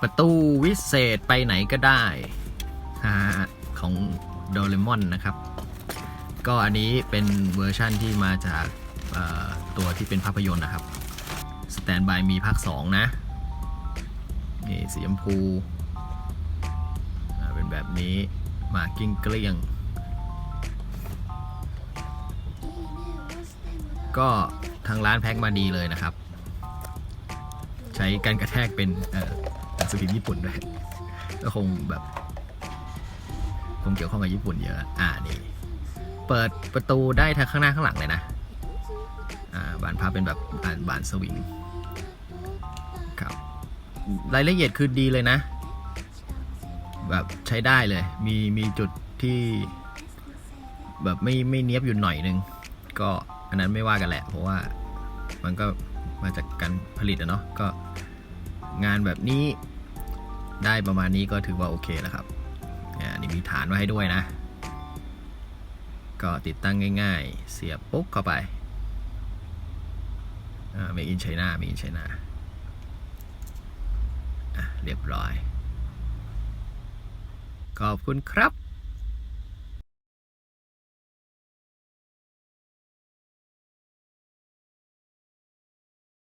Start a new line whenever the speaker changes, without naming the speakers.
ประตูวิเศษไปไหนก็ได้ของโดเรมอนนะครับ ก็อันนี้เป็นเวอร์ชั่นที่มาจากตัวที่เป็นภาพยนตร์นะครับสแตนบายมีภาค 2 นะ นี่สีชมพูเป็นแบบนี้มากิ้งเกลี้ยง ก็ทางร้านแพ็คมาดีเลยนะครับ ใช้การกระแทกเป็น สือพิมญี่ปุ่นด้วย ก็คงแบบคงเกี่ยวข้องกับญี่ปุ่นเยอะ อ่านี่เปิดประตูได้ทั้งข้างหน้าข้างหลังเลยนะ อ่าบานพับเป็นแบบอ่านบานสวิงครับ รายละเอียดคือดีเลยนะ แบบใช้ได้เลย มีมีจุดที่แบบไม่ไม่เนี้ยบอยู่หน่อยนึง ก็อันนั้นไม่ว่ากันแหละ เพราะว่ามันก็มาจากการผลิตอะเนาะก็งานแบบนี้ ได้ประมาณนี้ก็ถือว่าโอเคแล้วครับอ่านี่มีฐานไว้ให้ด้วยนะ ก็ติดตั้งง่าย ๆ เสียบปุ๊บเข้าไปเมอินไชน่าเมอินไชน่าเรียบร้อย ขอบคุณครับ